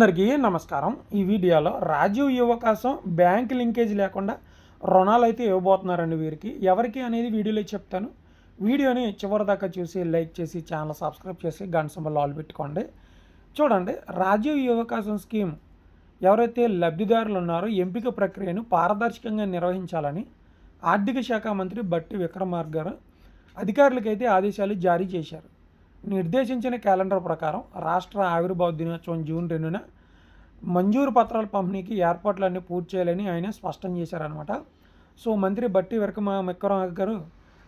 అందరికీ నమస్కారం. ఈ వీడియోలో రాజీవ్ యువకాశం బ్యాంక్ లింకేజ్ లేకుండా రుణాలు అయితే ఇవ్వబోతున్నారండి వీరికి. ఎవరికి అనేది వీడియోలో చెప్తాను. వీడియోని చివరి దాకా చూసి లైక్ చేసి ఛానల్ సబ్స్క్రైబ్ చేసి గంట సింబల్ ఆల్ పెట్టుకోండి. చూడండి రాజీవ్ యువకాశం స్కీమ్ ఎవరైతే లబ్ధిదారులు ఉన్నారో ఎంపిక ప్రక్రియను పారదర్శకంగా నిర్వహించాలని ఆర్థిక శాఖ మంత్రి బట్టి విక్రమార్క గారు అధికారులకైతే ఆదేశాలు జారీ చేశారు. నిర్దేశించిన క్యాలెండర్ ప్రకారం రాష్ట్ర ఆవిర్భావ దినోత్సవం జూన్ రెండున మంజూరు పత్రాల పంపిణీకి ఏర్పాట్లన్నీ పూర్తి చేయాలని ఆయన స్పష్టం చేశారనమాట సో మంత్రి బట్టి విక్రమ విక్రమార్క గారు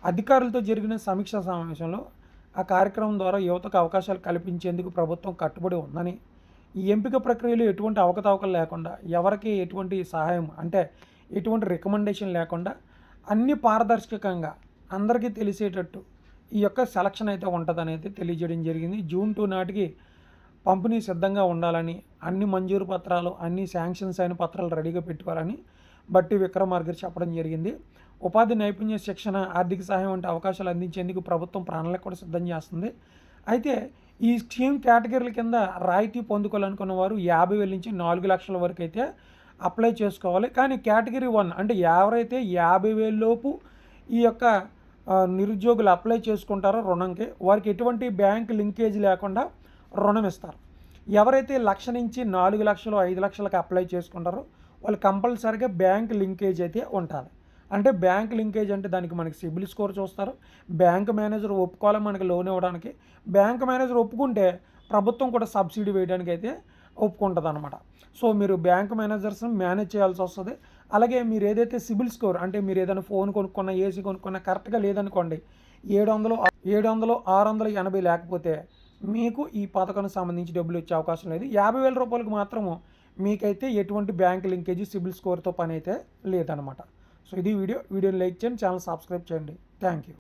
అధికారులతో జరిగిన సమీక్షా సమావేశంలో ఆ కార్యక్రమం ద్వారా యువతకు అవకాశాలు కల్పించేందుకు ప్రభుత్వం కట్టుబడి ఉందని ఈ ఎంపిక ప్రక్రియలో ఎటువంటి అవకతవకలు లేకుండా ఎవరికి ఎటువంటి సహాయం అంటే ఎటువంటి రికమెండేషన్ లేకుండా అన్ని పారదర్శకంగా అందరికీ తెలిసేటట్టు ఈ యొక్క సెలక్షన్ అయితే ఉంటుందని అయితే తెలియజేయడం జరిగింది. జూన్ టూ నాటికి పంపిణీ సిద్ధంగా ఉండాలని అన్ని మంజూరు పత్రాలు అన్ని శాంక్షన్స్ అయిన పత్రాలు రెడీగా పెట్టుకోవాలని బట్టి విక్రమార్క చెప్పడం జరిగింది. ఉపాధి నైపుణ్య శిక్షణ ఆర్థిక సహాయం వంటి అవకాశాలు అందించేందుకు ప్రభుత్వం ప్రాణాలకు కూడా సిద్ధం చేస్తుంది. అయితే ఈ స్కీమ్ కేటగిరీల కింద రాయితీ పొందుకోవాలనుకున్న వారు యాభై వేల నుంచి నాలుగు లక్షల వరకు అయితే అప్లై చేసుకోవాలి. కానీ కేటగిరీ వన్ అంటే ఎవరైతే యాభై వేలలోపు ఈ యొక్క నిరుద్యోగులు అప్లై చేసుకుంటారో రుణంకి వారికి ఎటువంటి బ్యాంక్ లింకేజ్ లేకుండా రుణం ఇస్తారు. ఎవరైతే లక్ష నుంచి నాలుగు లక్షలు ఐదు లక్షలకు అప్లై చేసుకుంటారో వాళ్ళు కంపల్సరీగా బ్యాంక్ లింకేజ్ అయితే ఉండాలి. అంటే బ్యాంక్ లింకేజ్ అంటే దానికి మనకి సిబిల్ స్కోర్ చూస్తారు. బ్యాంక్ మేనేజర్ ఒప్పుకోవాలి మనకి లోన్ ఇవ్వడానికి. బ్యాంక్ మేనేజర్ ఒప్పుకుంటే ప్రభుత్వం కూడా సబ్సిడీ వేయడానికి అయితే ఒప్పుకుంటుంది అనమాట సో మీరు బ్యాంక్ మేనేజర్స్ని మేనేజ్ చేయాల్సి వస్తుంది. అలాగే మీరు ఏదైతే సిబిల్ స్కోర్ అంటే మీరు ఏదైనా ఫోన్ కొనుక్కున్నా ఏసీ కొనుక్కున్నా కరెక్ట్గా లేదనుకోండి ఏడు వందలు ఏడు వందలు ఆరు వందలు ఎనభై లేకపోతే మీకు ఈ పథకానికి సంబంధించి డబ్బులు ఇచ్చే అవకాశం లేదు. యాభై వేల రూపాయలకు మాత్రము మీకైతే ఎటువంటి బ్యాంక్ లింకేజ్ సిబిల్ స్కోర్తో పని అయితే లేదనమాట. సో ఇది వీడియో వీడియోని లైక్ చేయండి ఛానల్ సబ్స్క్రైబ్ చేయండి. Thank you